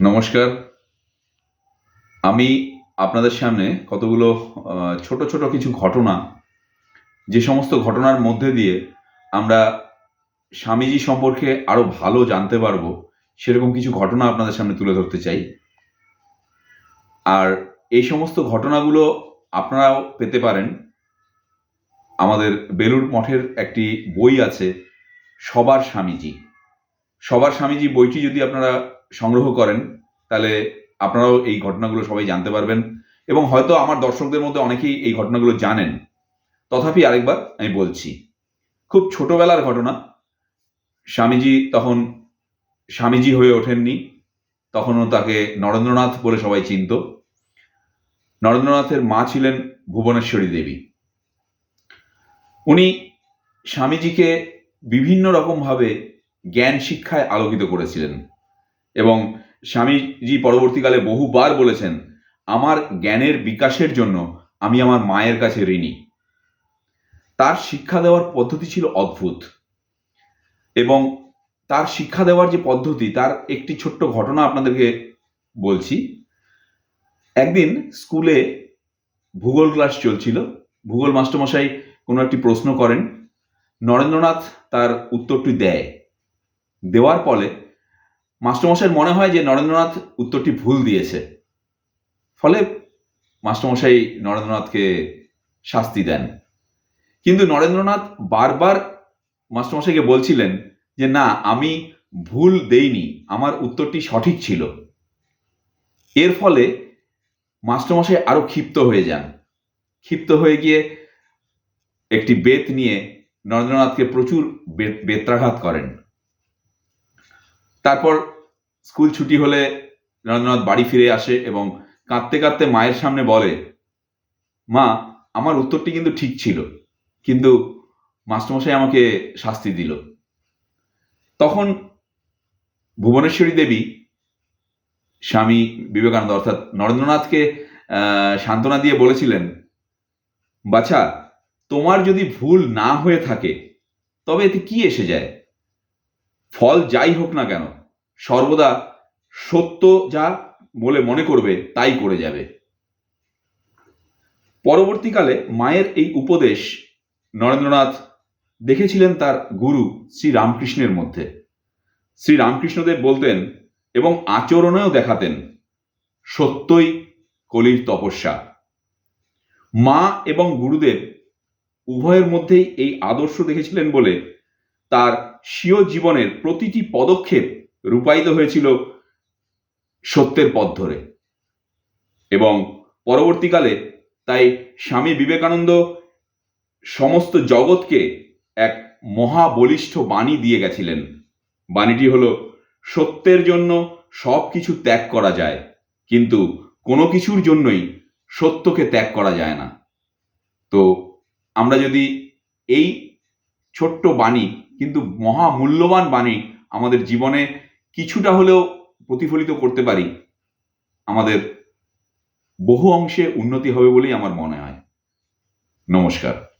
নমস্কার। আমি আপনাদের সামনে কতগুলো ছোট ছোট কিছু ঘটনা, যে সমস্ত ঘটনার মধ্যে দিয়ে আমরা স্বামীজি সম্পর্কে আরও ভালো জানতে পারব, সেরকম কিছু ঘটনা আপনাদের সামনে তুলে ধরতে চাই। আর এই সমস্ত ঘটনাগুলো আপনারাও পেতে পারেন। আমাদের বেলুর মঠের একটি বই আছে, সবার স্বামীজি। সবার স্বামীজি বইটি যদি আপনারা সংগ্রহ করেন, তাহলে আপনারাও এই ঘটনাগুলো সবাই জানতে পারবেন। এবং হয়তো আমার দর্শকদের মধ্যে অনেকেই এই ঘটনাগুলো জানেন। তথাপি আরেকবার আমি বলছি, খুব ছোটবেলার ঘটনা। স্বামীজি তখন, স্বামীজি হয়ে ওঠেননি। তখনও তাকে নরেন্দ্রনাথ বলে সবাই চিনত। নরেন্দ্রনাথের মা ছিলেন ভুবনেশ্বরী দেবী। উনি স্বামীজিকে বিভিন্ন রকমভাবে জ্ঞান শিক্ষায় আলোকিত করেছিলেন। এবং স্বামীজি পরবর্তীকালে বহুবার বলেছেন, আমার জ্ঞানের বিকাশের জন্য আমি আমার মায়ের কাছে ঋণী। তার শিক্ষা দেওয়ার পদ্ধতি ছিল অদ্ভুত। এবং তার শিক্ষা দেওয়ার যে পদ্ধতি, তার একটি ছোট্ট ঘটনা আপনাদেরকে বলছি। একদিন স্কুলে ভূগোল ক্লাস চলছিল। ভূগোল মাস্টারমশাই কোনো একটি প্রশ্ন করেন। নরেন্দ্রনাথ তার উত্তরটি দেয়। দেওয়ার ফলে মাস্টারমশাইয়ের মনে হয় যে নরেন্দ্রনাথ উত্তরটি ভুল দিয়েছে। ফলে মাস্টারমশাই নরেন্দ্রনাথকে শাস্তি দেন। কিন্তু নরেন্দ্রনাথ বারবার মাস্টারমশাইকে বলছিলেন যে, না, আমি ভুল দেইনি, আমার উত্তরটি সঠিক ছিল। এর ফলে মাস্টারমশাই আরও ক্ষিপ্ত হয়ে যান। ক্ষিপ্ত হয়ে গিয়ে একটি বেত নিয়ে নরেন্দ্রনাথকে প্রচুর বেত্রাঘাত করেন। তারপর স্কুল ছুটি হলে রবীন্দ্রনাথ বাড়ি ফিরে আসে এবং কাঁদতে কাঁদতে মায়ের সামনে বলে, মা, আমার উত্তরটি কিন্তু ঠিক ছিল, কিন্তু মাস্টারমশাই আমাকে শাস্তি দিল। তখন ভুবনেশ্বরী দেবী স্বামী বিবেকানন্দ অর্থাৎ নরেন্দ্রনাথকে সান্ত্বনা দিয়ে বলেছিলেন, বাছা, তোমার যদি ভুল না হয়ে থাকে, তবে এতে কি এসে যায়? ফল যাই হোক না কেন, সর্বদা সত্য যা বলে মনে করবে তাই করে যাবে। পরবর্তীকালে মায়ের এই উপদেশ নরেন্দ্রনাথ দেখেছিলেন তার গুরু শ্রী রামকৃষ্ণের মধ্যে। শ্রী রামকৃষ্ণদেব বলতেন এবং আচরণেও দেখাতেন, সত্যই কলির তপস্যা। মা এবং গুরুদেব উভয়ের মধ্যেই এই আদর্শ দেখেছিলেন বলে তার স্বীয় জীবনের প্রতিটি পদক্ষেপ রূপায়িত হয়েছিল সত্যের পথ ধরে। এবং পরবর্তীকালে তাই স্বামী বিবেকানন্দ সমস্ত জগৎকে এক মহাবলিষ্ঠ বাণী দিয়ে গেছিলেন। বাণীটি হলো, সত্যের জন্য সব কিছু ত্যাগ করা যায়, কিন্তু কোনো কিছুর জন্যই সত্যকে ত্যাগ করা যায় না। তো আমরা যদি এই ছোট্ট বাণী, কিন্তু মহামূল্যবান বাণী আমাদের জীবনে কিছুটা হলেও প্রতিফলিত করতে পারি। আমাদের বহু অংশে উন্নতি হবে বলেই আমার মনে হয়। নমস্কার।